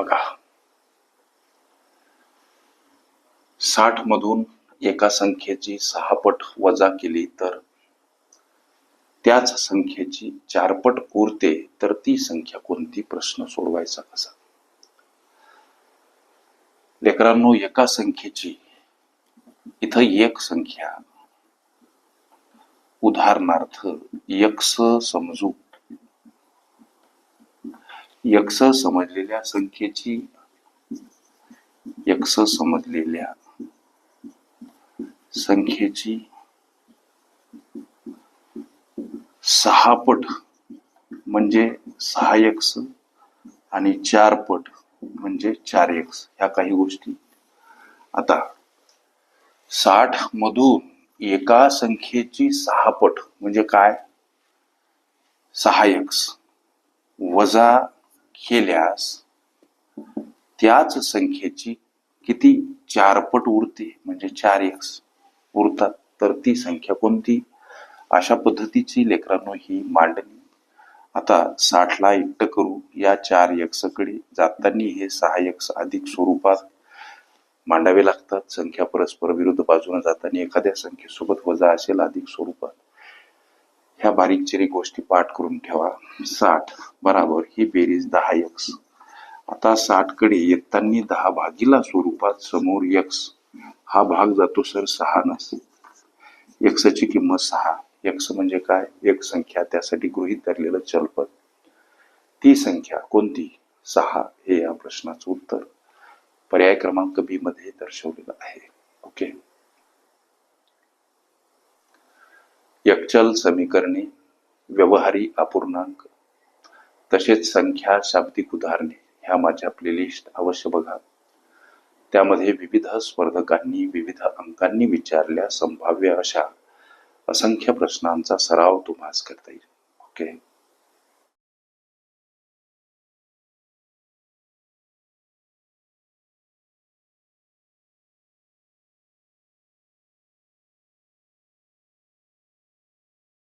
बघा. साठ मधून एका संख्येची सहा पट वजा केली तर? त्याच संख्येची चारपट उरते तर ती संख्या कोणती? प्रश्न सोडवायचा कसा? लेकरांनो एका संख्येची इथं एक संख्या. उदाहरणार्थ यक्स समजू. यक्ष समजलेल्या संख्येची यक्ष समजलेल्या संख्येची सहा पट म्हणजे सहा यक्ष आणि चार पट म्हणजे चार यक्ष ह्या काही गोष्टी. आता साठ मधून एका संख्येची सहा पट म्हणजे काय? सहा यक्ष. वजा केल्यास त्याच संख्येची किती चारपट उरते म्हणजे चार एक्स उरतात तर ती संख्या कोणती? अशा पद्धतीची लेकरांनो ही मांडणी. आता साठला एकट करू या चार यक्षकडे जाताना हे सहा यक्ष अधिक स्वरूपात मांडावे लागतात. संख्या परस्पर विरुद्ध बाजूने जाताना एखाद्या संख्येसोबत वजा असेल अधिक स्वरूपात. ह्या बारीक चिरी गोष्टी पाठ करून ठेवा. साठ बराबर. ही बेरीज दहा एक्स आता साठकडे येताना दहा भागीला स्वरूपात समोर एक्स हा भाग जातो सर सहा नसे एक्सची किंमत सहा. एक्स म्हणजे काय? एक संख्या. त्यासाठी गृहीत धरलेलं चलपद. ती संख्या कोणती? सहा. हे या प्रश्नाचं उत्तर. पर्याय क्रमांक बी मध्ये दर्शवलेलं आहे. ओके यकचल समीकरणे व्यवहारी अपूर्णांक. तसेच संख्या शाब्दिक उदाहरणे ह्या माझ्या प्लेलिस्ट अवश्य बघा. त्यामध्ये विविध स्पर्धकांनी विविध अंकांनी विचारल्या संभाव्य अशा असंख्य प्रश्नांचा सराव तुम्हाला करता येईल. ओके